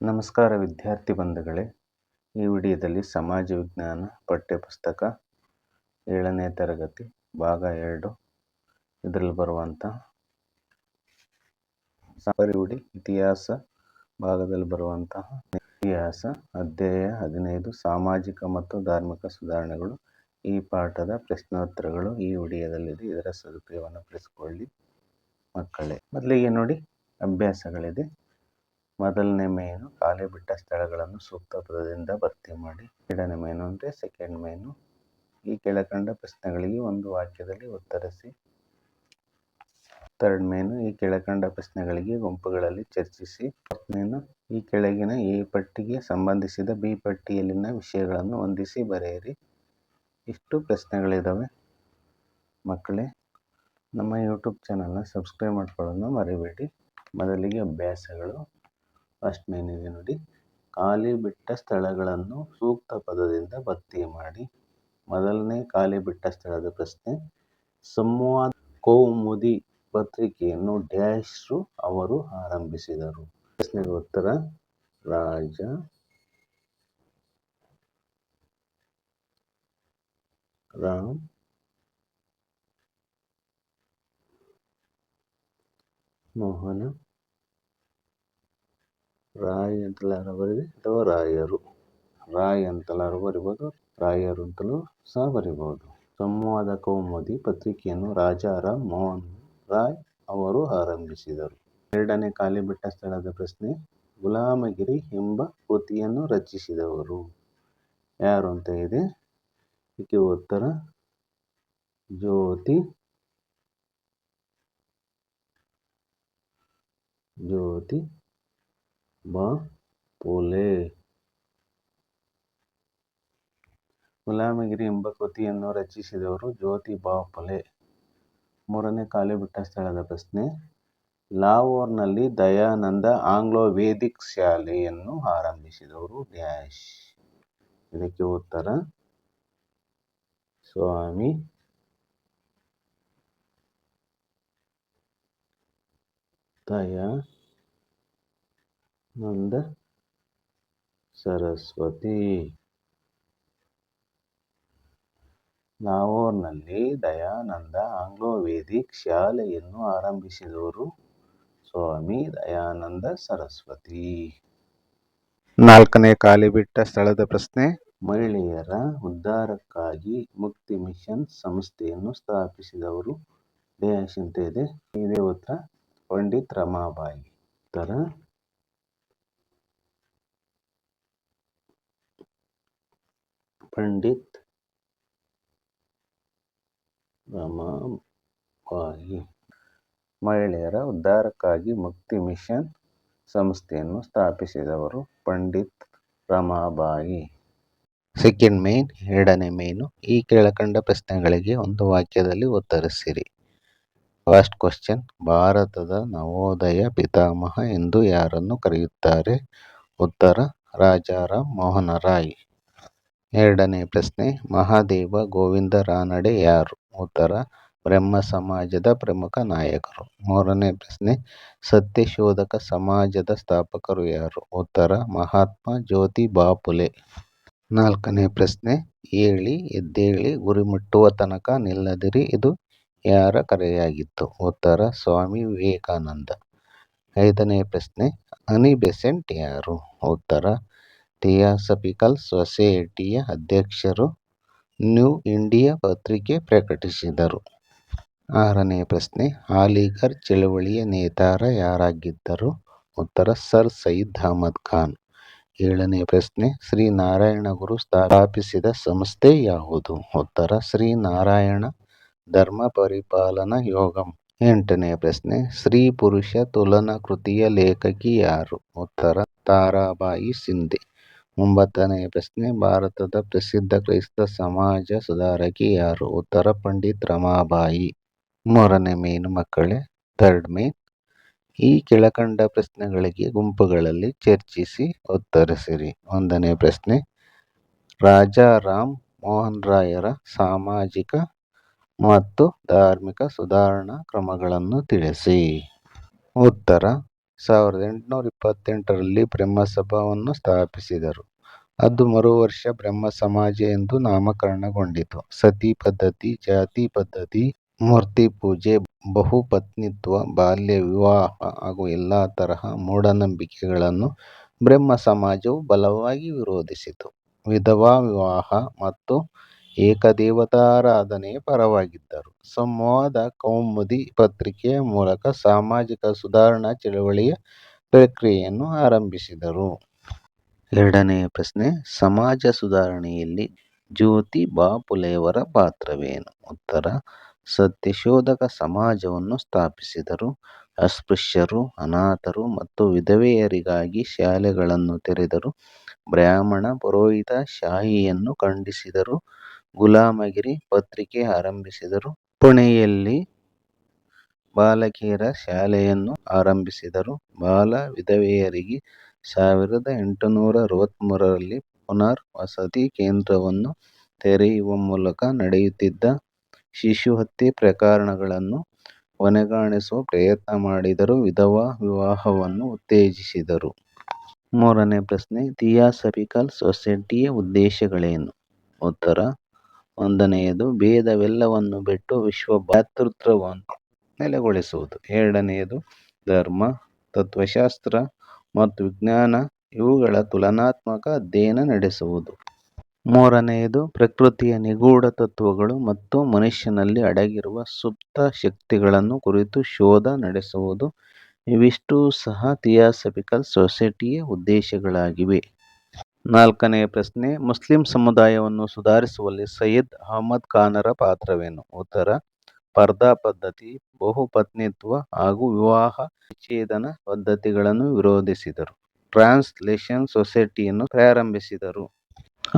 ನಮಸ್ಕಾರ ವಿದ್ಯಾರ್ಥಿ ಬಂಧುಗಳೇ. ಈ ವಿಡಿಯೋದಲ್ಲಿ ಸಮಾಜ ವಿಜ್ಞಾನ ಪಠ್ಯಪುಸ್ತಕ ಏಳನೇ ತರಗತಿ, ಭಾಗ ಎರಡು. ಇದರಲ್ಲಿ ಬರುವಂತಹ ಉಡಿ ಇತಿಹಾಸ ಭಾಗದಲ್ಲಿ ಬರುವಂತಹ ಇತಿಹಾಸ, ಅಧ್ಯಾಯ ಹದಿನೈದು, ಸಾಮಾಜಿಕ ಮತ್ತು ಧಾರ್ಮಿಕ ಸುಧಾರಣೆಗಳು. ಈ ಪಾಠದ ಪ್ರಶ್ನೋತ್ತರಗಳು ಈ ವಿಡಿಯೋದಲ್ಲಿದೆ. ಇದರ ಸದುಪಯೋಗವನ್ನು ಪಡಿಸಿಕೊಳ್ಳಿ ಮಕ್ಕಳೇ. ಮೊದಲಿಗೆ ನೋಡಿ, ಅಭ್ಯಾಸಗಳಿದೆ. ಮೊದಲನೇ ಮೇನು ಖಾಲಿ ಬಿಟ್ಟ ಸ್ಥಳಗಳನ್ನು ಸೂಕ್ತ ಪದದಿಂದ ಭರ್ತಿ ಮಾಡಿ, ಎರಡನೇ ಮೇನು ಅಂದರೆ ಸೆಕೆಂಡ್ ಮೇನು. ಈ ಕೆಳಕಂಡ ಪ್ರಶ್ನೆಗಳಿಗೆ ಒಂದು ವಾಕ್ಯದಲ್ಲಿ ಉತ್ತರಿಸಿ. ಥರ್ಡ್ ಮೇನು ಈ ಕೆಳಕಂಡ ಪ್ರಶ್ನೆಗಳಿಗೆ ಗುಂಪುಗಳಲ್ಲಿ ಚರ್ಚಿಸಿ. ಮೇನು ಈ ಕೆಳಗಿನ ಎ ಪಟ್ಟಿಗೆ ಸಂಬಂಧಿಸಿದ ಬಿ ಪಟ್ಟಿಯಲ್ಲಿನ ವಿಷಯಗಳನ್ನು ಹೊಂದಿಸಿ ಬರೆಯಿರಿ. ಇಷ್ಟು ಪ್ರಶ್ನೆಗಳಿದ್ದಾವೆ ಮಕ್ಕಳೇ, ನಮ್ಮ ಯೂಟ್ಯೂಬ್ ಚಾನಲ್ನ ಸಬ್ಸ್ಕ್ರೈಬ್ ಮಾಡ್ಕೊಳ್ಳೋದನ್ನ ಮರಿಬೇಡಿ. ಮೊದಲಿಗೆ ಅಭ್ಯಾಸಗಳು. ಫಸ್ಟ್ ಮೇನಿಗೆ ನೋಡಿ. ಖಾಲಿ ಬಿಟ್ಟ ಸ್ಥಳಗಳನ್ನು ಸೂಕ್ತ ಪದದಿಂದ ಭರ್ತಿ ಮಾಡಿ. ಮೊದಲನೇ ಖಾಲಿ ಬಿಟ್ಟ ಸ್ಥಳದ ಪ್ರಶ್ನೆ. ಸಂವಾದ ಕೌಮುದಿ ಪತ್ರಿಕೆಯನ್ನು ಡ್ಯಾಶ್ರು ಅವರು ಆರಂಭಿಸಿದರು. ಪ್ರಶ್ನೆಗೆ ಉತ್ತರ. ರಾಜ ರಾಮ್ ಮೋಹನ ರಾಯ್ ಅಂತಲಾರು ಬರೀರಿ ಅಥವಾ ರಾಯರು. ರಾಯ್ ಅಂತಲಾರು ಬರಿಬೋದು, ರಾಯರು ಅಂತಲೂ ಸಹ ಬರಿಬೋದು. ಸಂವಾದ ಕೌಮುದಿ ಪತ್ರಿಕೆಯನ್ನು ರಾಜಾರಾಮ್ ಮೋಹನ್ ರಾಯ್ ಅವರು ಆರಂಭಿಸಿದರು. ಎರಡನೇ ಖಾಲಿ ಬಿಟ್ಟ ಸ್ಥಳದ ಪ್ರಶ್ನೆ, ಗುಲಾಮಗಿರಿ ಎಂಬ ಕೃತಿಯನ್ನು ರಚಿಸಿದವರು. ಯಾರು ಅಂತ ಇದೆ? ಇದಕ್ಕೆ ಉತ್ತರ, ಜ್ಯೋತಿ ಜ್ಯೋತಿ ಬಾ ಪುಲೆ ಗುಲಾಮಗಿರಿ ಎಂಬ ಕೃತಿಯನ್ನು ರಚಿಸಿದವರು ಜ್ಯೋತಿ ಬಾಪೊಲೆ ಮೂರನೇ ಕಾಲು ಬಿಟ್ಟ ಸ್ಥಳದ ಪ್ರಶ್ನೆ. ಲಾಹೋರ್ನಲ್ಲಿ ದಯಾನಂದ ಆಂಗ್ಲೋ ವೇದಿಕ್ ಶಾಲೆಯನ್ನು ಆರಂಭಿಸಿದವರು ಡ್ಯಾಶ್. ಇದಕ್ಕೆ ಉತ್ತರ, ಸ್ವಾಮಿ. ದಯಾನಂದ ಸರಸ್ವತಿ. ಲಾವೋರ್ನಲ್ಲಿ ದಯಾನಂದ ಆಂಗ್ಲೋ ವೇದಿಕ್ ಶಾಲೆಯನ್ನು ಆರಂಭಿಸಿದವರು ಸ್ವಾಮಿ ದಯಾನಂದ ಸರಸ್ವತಿ. ನಾಲ್ಕನೇ ಕಾಲಿಬಿಟ್ಟ ಸ್ಥಳದ ಪ್ರಶ್ನೆ, ಮಹಿಳೆಯರ ಉದ್ಧಾರಕ್ಕಾಗಿ ಮುಕ್ತಿ ಮಿಷನ್ ಸಂಸ್ಥೆಯನ್ನು ಸ್ಥಾಪಿಸಿದವರು ದೇಹ ಚಿಂತೆ ಇದೆ ಇದೇ ಉತ್ತರ, ಪಂಡಿತ್ ರಮಾಬಾಯಿ. ಉತ್ತರ ಪಂಡಿತ್ ರಮಾಬಾಯಿ, ಮಹಿಳೆಯರ ಉದ್ಧಾರಕ್ಕಾಗಿ ಮುಕ್ತಿ ಮಿಷನ್ ಸಂಸ್ಥೆಯನ್ನು ಸ್ಥಾಪಿಸಿದವರು ಪಂಡಿತ್ ರಮಾಬಾಯಿ. ಸೆಕೆಂಡ್ ಮೇನ್ ಎರಡನೇ ಮೇನು ಈ ಕೆಳಕಂಡ ಪ್ರಶ್ನೆಗಳಿಗೆ ಒಂದು ವಾಕ್ಯದಲ್ಲಿ ಉತ್ತರಿಸಿರಿ. ಫಸ್ಟ್ ಕ್ವಶನ್ ಭಾರತದ ನವೋದಯ ಪಿತಾಮಹ ಎಂದು ಯಾರನ್ನು ಕರೆಯುತ್ತಾರೆ? ಉತ್ತರ, ರಾಜಾರಾಮ್ ಮೋಹನ ರಾಯ್ ಎರಡನೇ ಪ್ರಶ್ನೆ, ಮಹಾದೇವ ಗೋವಿಂದ ರಾನಡೆ ಯಾರು? ಉತ್ತರ, ಬ್ರಹ್ಮ ಸಮಾಜದ ಪ್ರಮುಖ ನಾಯಕರು. ಮೂರನೇ ಪ್ರಶ್ನೆ, ಸತ್ಯಶೋಧಕ ಸಮಾಜದ ಸ್ಥಾಪಕರು ಯಾರು? ಉತ್ತರ, ಮಹಾತ್ಮ ಜ್ಯೋತಿ ಬಾಪುಲೆ. ನಾಲ್ಕನೇ ಪ್ರಶ್ನೆ, ಏಳಿ, ಎದ್ದೇಳಿ ಗುರಿ ಮುಟ್ಟುವ ತನಕ ನಿಲ್ಲದಿರಿ, ಇದು ಯಾರ ಕರೆಯಾಗಿತ್ತು? ಉತ್ತರ, ಸ್ವಾಮಿ ವಿವೇಕಾನಂದ. ಐದನೇ ಪ್ರಶ್ನೆ ಅನಿ ಬೆಸೆಂಟ್ ಯಾರು? ಉತ್ತರ ಥಿಯಾಸಫಿಕಲ್ ಸೊಸೈಟಿಯ ಅಧ್ಯಕ್ಷರು ನ್ಯೂ ಇಂಡಿಯಾ ಪತ್ರಿಕೆ ಪ್ರಕಟಿಸಿದರು. ಆರನೇ ಪ್ರಶ್ನೆ ಅಲಿಘರ್ ಚಳುವಳಿಯ ನೇತಾರ ಯಾರಾಗಿದ್ದರು? ಉತ್ತರ, ಸರ್ ಸಯೀದ್ ಅಹಮದ್ ಖಾನ್. ಏಳನೇ ಪ್ರಶ್ನೆ ಶ್ರೀ ನಾರಾಯಣ ಗುರು ಸ್ಥಾಪಿಸಿದ ಸಂಸ್ಥೆ ಯಾವುದು? ಉತ್ತರ ಶ್ರೀ ನಾರಾಯಣ ಧರ್ಮ ಪರಿಪಾಲನಾ ಯೋಗಂ. ಎಂಟನೇ ಪ್ರಶ್ನೆ ಸ್ತ್ರೀ ಪುರುಷ ತುಲನಾ ಕೃತಿಯ ಲೇಖಕಿ ಯಾರು? ಉತ್ತರ, ತಾರಾಬಾಯಿ ಸಿಂಧೆ. ಒಂಬತ್ತನೇ ಪ್ರಶ್ನೆ. ಭಾರತದ ಪ್ರಸಿದ್ಧ ಕ್ರೈಸ್ತ ಸಮಾಜ ಸುಧಾರಕಿ ಯಾರು? ಉತ್ತರ ಪಂಡಿತ್ ರಮಾಬಾಯಿ. ಮೂರನೇ ಮೇನು ಮಕ್ಕಳೇ. Third main. ಈ ಕೆಳಕಂಡ ಪ್ರಶ್ನೆಗಳಿಗೆ ಗುಂಪುಗಳಲ್ಲಿ ಚರ್ಚಿಸಿ ಉತ್ತರಿಸಿರಿ. ಒಂದನೇ ಪ್ರಶ್ನೆ. ರಾಜಾರಾಮ್ ಮೋಹನ್ ರಾಯರ ಸಾಮಾಜಿಕ ಮತ್ತು ಧಾರ್ಮಿಕ ಸುಧಾರಣಾ ಕ್ರಮಗಳನ್ನು ತಿಳಿಸಿ. ಉತ್ತರ. ಸಾವಿರದ ಎಂಟುನೂರ ಇಪ್ಪತ್ತೆಂಟರಲ್ಲಿ ಬ್ರಹ್ಮಸಭಾವನ್ನು ಸ್ಥಾಪಿಸಿದರು. ಅದು ಮರುವರ್ಷ ಬ್ರಹ್ಮಸಮಾಜ ಎಂದು ನಾಮಕರಣಗೊಂಡಿತು. ಸತಿ ಪದ್ಧತಿ, ಜಾತಿ ಪದ್ಧತಿ, ಮೂರ್ತಿ ಪೂಜೆ ಬಹುಪತ್ನಿತ್ವ, ಬಾಲ್ಯ ವಿವಾಹ ಹಾಗೂ ಎಲ್ಲ ತರಹ ಮೂಢನಂಬಿಕೆಗಳನ್ನು ಬ್ರಹ್ಮ ಸಮಾಜವು ಬಲವಾಗಿ ವಿರೋಧಿಸಿತು. ವಿಧವಾ ವಿವಾಹ ಮತ್ತು ಏಕದೇವತಾರಾಧನೆಯ ಪರವಾಗಿದ್ದರು. ಸಂವಾದ ಕೌಮುದಿ ಪತ್ರಿಕೆಯ ಮೂಲಕ ಸಾಮಾಜಿಕ ಸುಧಾರಣಾ ಚಳವಳಿಯ ಪ್ರಕ್ರಿಯೆಯನ್ನು ಆರಂಭಿಸಿದರು. ಎರಡನೆಯ ಪ್ರಶ್ನೆ ಸಮಾಜ ಸುಧಾರಣೆಯಲ್ಲಿ ಜ್ಯೋತಿ ಫುಲೆಯವರ ಪಾತ್ರವೇನು? ಉತ್ತರ ಸತ್ಯಶೋಧಕ ಸಮಾಜವನ್ನು ಸ್ಥಾಪಿಸಿದರು. ಅಸ್ಪೃಶ್ಯರು, ಅನಾಥರು ಮತ್ತು ವಿಧವೆಯರಿಗಾಗಿ ಶಾಲೆಗಳನ್ನು ತೆರೆದರು. ಬ್ರಾಹ್ಮಣ ಪುರೋಹಿತ ಶಾಹಿಯನ್ನು ಖಂಡಿಸಿದರು. ಗುಲಾಮಗಿರಿ ಪತ್ರಿಕೆ ಆರಂಭಿಸಿದರು. ಪುಣೆಯಲ್ಲಿ ಬಾಲಕಿಯರ ಶಾಲೆಯನ್ನು ಆರಂಭಿಸಿದರು. ಬಾಲ ವಿಧವೆಯರಿಗೆ ಸಾವಿರದ ಎಂಟುನೂರ ಅರವತ್ಮೂರರಲ್ಲಿ ಪುನರ್ ವಸತಿ ಕೇಂದ್ರವನ್ನು ತೆರೆಯುವ ಮೂಲಕ ನಡೆಯುತ್ತಿದ್ದ ಶಿಶು ಹತ್ಯೆ ಪ್ರಕರಣಗಳನ್ನು ಕೊನೆಗಾಣಿಸುವ ಪ್ರಯತ್ನ ಮಾಡಿದರು. ವಿಧವಾ ವಿವಾಹವನ್ನು ಉತ್ತೇಜಿಸಿದರು. ಮೂರನೇ ಪ್ರಶ್ನೆ ಥಿಯಾಸಫಿಕಲ್ ಸೊಸೈಟಿಯ ಉದ್ದೇಶಗಳೇನು? ಉತ್ತರ ಒಂದನೆಯದು ಭೇದವೆಲ್ಲವನ್ನು ಬಿಟ್ಟು ವಿಶ್ವ ಭಾತೃತ್ವವನ್ನು ನೆಲೆಗೊಳಿಸುವುದು. ಎರಡನೆಯದು ಧರ್ಮ, ತತ್ವಶಾಸ್ತ್ರ ಮತ್ತು ವಿಜ್ಞಾನ ಇವುಗಳ ತುಲನಾತ್ಮಕ ಅಧ್ಯಯನ ನಡೆಸುವುದು. ಮೂರನೆಯದು ಪ್ರಕೃತಿಯ ನಿಗೂಢ ತತ್ವಗಳು ಮತ್ತು ಮನುಷ್ಯನಲ್ಲಿ ಅಡಗಿರುವ ಸುಪ್ತ ಶಕ್ತಿಗಳನ್ನು ಕುರಿತು ಶೋಧ ನಡೆಸುವುದು. ಇವಿಷ್ಟೂ ಸಹ ಥಿಯಾಸಫಿಕಲ್ ಸೊಸೈಟಿಯ ಉದ್ದೇಶಗಳಾಗಿವೆ. ನಾಲ್ಕನೆಯ ಪ್ರಶ್ನೆ ಮುಸ್ಲಿಂ ಸಮುದಾಯವನ್ನು ಸುಧಾರಿಸುವಲ್ಲಿ ಸೈಯದ್ ಅಹಮದ್ ಖಾನರ ಪಾತ್ರವೇನು? ಉತ್ತರ ಪರ್ದಾ ಪದ್ಧತಿ, ಬಹುಪತ್ನಿತ್ವ ಹಾಗೂ ವಿವಾಹ ವಿಚ್ಛೇದನ ಪದ್ಧತಿಗಳನ್ನು ವಿರೋಧಿಸಿದರು. ಟ್ರಾನ್ಸ್ಲೇಷನ್ ಸೊಸೈಟಿಯನ್ನು ಪ್ರಾರಂಭಿಸಿದರು.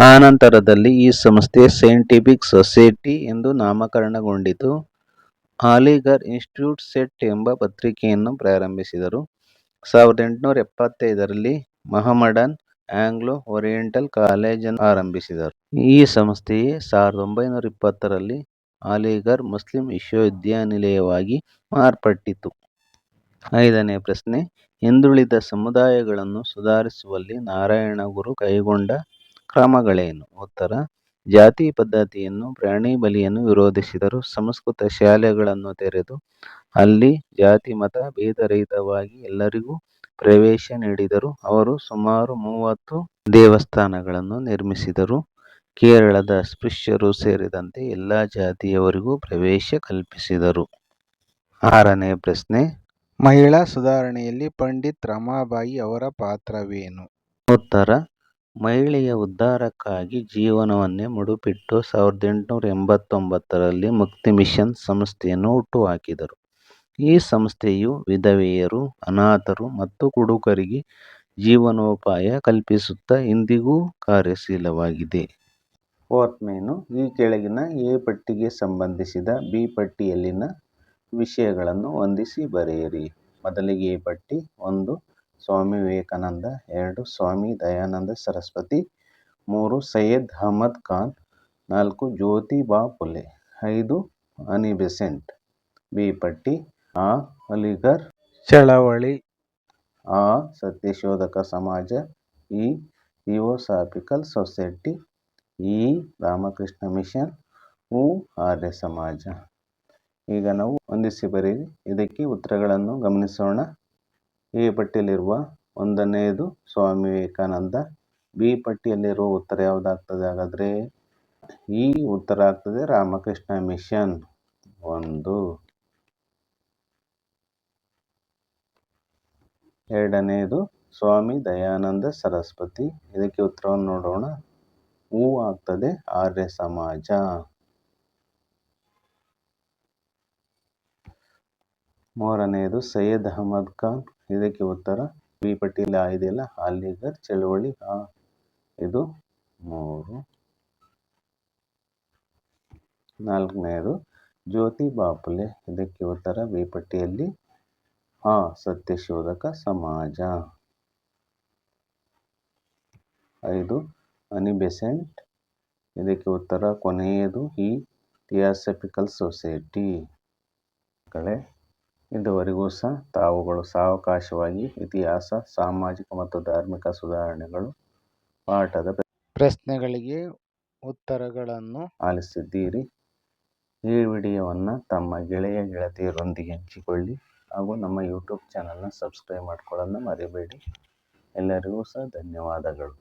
ಆನಂತರದಲ್ಲಿ ಈ ಸಂಸ್ಥೆ ಸೈಂಟಿಫಿಕ್ ಸೊಸೈಟಿ ಎಂದು ನಾಮಕರಣಗೊಂಡಿತು. ಆಲಿಗರ್ ಇನ್ಸ್ಟಿಟ್ಯೂಟ್ ಸೆಟ್ ಎಂಬ ಪತ್ರಿಕೆಯನ್ನು ಪ್ರಾರಂಭಿಸಿದರು. ಸಾವಿರದ ಎಂಟುನೂರ ಎಪ್ಪತ್ತೈದರಲ್ಲಿ ಮಹಮಡನ್ ಆಂಗ್ಲೋ ಓರಿಯೆಂಟಲ್ ಕಾಲೇಜನ್ನು ಆರಂಭಿಸಿದರು. ಈ ಸಂಸ್ಥೆಯೇ ಸಾವಿರದ ಒಂಬೈನೂರ ಇಪ್ಪತ್ತರಲ್ಲಿ ಅಲಿಘರ್ ಮುಸ್ಲಿಂ ವಿಶ್ವವಿದ್ಯಾನಿಲಯವಾಗಿ ಮಾರ್ಪಟ್ಟಿತು. ಐದನೇ ಪ್ರಶ್ನೆ ಹಿಂದುಳಿದ ಸಮುದಾಯಗಳನ್ನು ಸುಧಾರಿಸುವಲ್ಲಿ ನಾರಾಯಣ ಗುರು ಕೈಗೊಂಡ ಕ್ರಮಗಳೇನು? ಉತ್ತರ ಜಾತಿ ಪದ್ಧತಿಯನ್ನು, ಪ್ರಾಣಿ ಬಲಿಯನ್ನು ವಿರೋಧಿಸಿದರು. ಸಂಸ್ಕೃತ ಶಾಲೆಗಳನ್ನು ತೆರೆದು ಅಲ್ಲಿ ಜಾತಿ ಮತ ಭೇದರಹಿತವಾಗಿ ಎಲ್ಲರಿಗೂ ಪ್ರವೇಶ ನೀಡಿದರು. ಅವರು ಸುಮಾರು ಮೂವತ್ತು ದೇವಸ್ಥಾನಗಳನ್ನು ನಿರ್ಮಿಸಿದರು. ಕೇರಳದ ಅಸ್ಪೃಶ್ಯರು ಸೇರಿದಂತೆ ಎಲ್ಲ ಜಾತಿಯವರಿಗೂ ಪ್ರವೇಶ ಕಲ್ಪಿಸಿದರು. ಆರನೇ ಪ್ರಶ್ನೆ, ಮಹಿಳಾ ಸುಧಾರಣೆಯಲ್ಲಿ ಪಂಡಿತ್ ರಮಾಬಾಯಿ ಅವರ ಪಾತ್ರವೇನು? ಉತ್ತರ, ಮಹಿಳೆಯ ಉದ್ಧಾರಕ್ಕಾಗಿ ಜೀವನವನ್ನೇ ಮುಡುಪಿಟ್ಟು ಸಾವಿರದ ಎಂಟುನೂರ ಎಂಬತ್ತೊಂಬತ್ತರಲ್ಲಿ ಮುಕ್ತಿ ಮಿಷನ್ ಸಂಸ್ಥೆಯನ್ನು ಹುಟ್ಟುಹಾಕಿದರು. ಈ ಸಂಸ್ಥೆಯು ವಿಧವೆಯರು, ಅನಾಥರು ಮತ್ತು ಕುಡುಕರಿಗೆ ಜೀವನೋಪಾಯ ಕಲ್ಪಿಸುತ್ತಾ ಇಂದಿಗೂ ಕಾರ್ಯಶೀಲವಾಗಿದೆ. ಫೋರ್ತ್ ಮೇನು ಈ ಕೆಳಗಿನ ಎ ಪಟ್ಟಿಗೆ ಸಂಬಂಧಿಸಿದ ಬಿ ಪಟ್ಟಿಯಲ್ಲಿನ ವಿಷಯಗಳನ್ನು ಹೊಂದಿಸಿ ಬರೆಯಿರಿ. ಮೊದಲಿಗೆ ಎ ಪಟ್ಟಿ. ಒಂದು ಸ್ವಾಮಿ ವಿವೇಕಾನಂದ ಎರಡು ಸ್ವಾಮಿ ದಯಾನಂದ ಸರಸ್ವತಿ ಮೂರು ಸೈಯದ್ ಅಹಮದ್ ಖಾನ್ ನಾಲ್ಕು ಜ್ಯೋತಿಬಾ ಫುಲೆ ಐದು ಅನಿಬೆಸೆಂಟ್ ಬಿ ಪಟ್ಟಿ ಅ ಅಲಿಘರ್. ಚಳವಳಿ. ಆ ಸತ್ಯಶೋಧಕ ಸಮಾಜ. ಇ ಥಿಯೋಸಾಫಿಕಲ್ ಸೊಸೈಟಿ. ಇ ರಾಮಕೃಷ್ಣ ಮಿಷನ್. ಉ ಆರ್ಯ ಸಮಾಜ. ಈಗ ನಾವು ಹೊಂದಿಸಿ ಬರೀರಿ. ಇದಕ್ಕೆ ಉತ್ತರಗಳನ್ನು ಗಮನಿಸೋಣ. ಎ ಪಟ್ಟಿಯಲ್ಲಿರುವ ಒಂದನೆಯದು ಸ್ವಾಮಿ ವಿವೇಕಾನಂದ. ಬಿ ಪಟ್ಟಿಯಲ್ಲಿರುವ ಉತ್ತರ ಯಾವುದಾಗ್ತದೆ ಹಾಗಾದರೆ? ಈ ಉತ್ತರ ಆಗ್ತದೆ ರಾಮಕೃಷ್ಣ ಮಿಷನ್. ಒಂದು. ಎರಡನೆಯದು ಸ್ವಾಮಿ ದಯಾನಂದ ಸರಸ್ವತಿ. ಇದಕ್ಕೆ ಉತ್ತರವನ್ನು ನೋಡೋಣ. ಹೂ ಆಗ್ತದೆ ಆರ್ಯ ಸಮಾಜ. ಮೂರನೆಯದು ಸೈಯದ್ ಅಹಮದ್ ಖಾನ್. ಇದಕ್ಕೆ ಉತ್ತರ ಬಿ ಪಟ್ಟಿಯಲ್ಲಿ ಆಯ್ದಿಲ್ಲ ಅಲಿಗರ್ ಚಳವಳಿ. ಆ, ಇದು ಮೂರು. ನಾಲ್ಕನೆಯದು ಜ್ಯೋತಿ ಬಾಪುಲೆ. ಇದಕ್ಕೆ ಉತ್ತರ ಬಿ ಪಟ್ಟಿಯಲ್ಲಿ ಆ ಸತ್ಯಶೋಧಕ ಸಮಾಜ. ಐದು ಅನಿಬೆಸೆಂಟ್. ಇದಕ್ಕೆ ಉತ್ತರ ಕೊನೆಯದು ಈ ಥಿಯಾಸಫಿಕಲ್ ಸೊಸೈಟಿ. ಕಳೆ ಇದುವರೆಗೂ ಸಹ ತಾವುಗಳು ಸಾವಕಾಶವಾಗಿ ಇತಿಹಾಸ ಸಾಮಾಜಿಕ ಮತ್ತು ಧಾರ್ಮಿಕ ಸುಧಾರಣೆಗಳು ಪಾಠದ ಪ್ರಶ್ನೆಗಳಿಗೆ ಉತ್ತರಗಳನ್ನು ಆಲಿಸಿದ್ದೀರಿ. ಈ ವಿಡಿಯೋವನ್ನು ತಮ್ಮ ಗೆಳೆಯ ಗೆಳತಿಯರೊಂದಿಗೆ ಹಂಚಿಕೊಳ್ಳಿ. ಹಾಗೂ ನಮ್ಮ ಯೂಟ್ಯೂಬ್ ಚಾನಲ್ನ ಸಬ್ಸ್ಕ್ರೈಬ್ ಮಾಡ್ಕೊಳ್ಳೋದನ್ನ ಮರಿಬೇಡಿ. ಎಲ್ಲರಿಗೂ ಸಹ ಧನ್ಯವಾದಗಳು.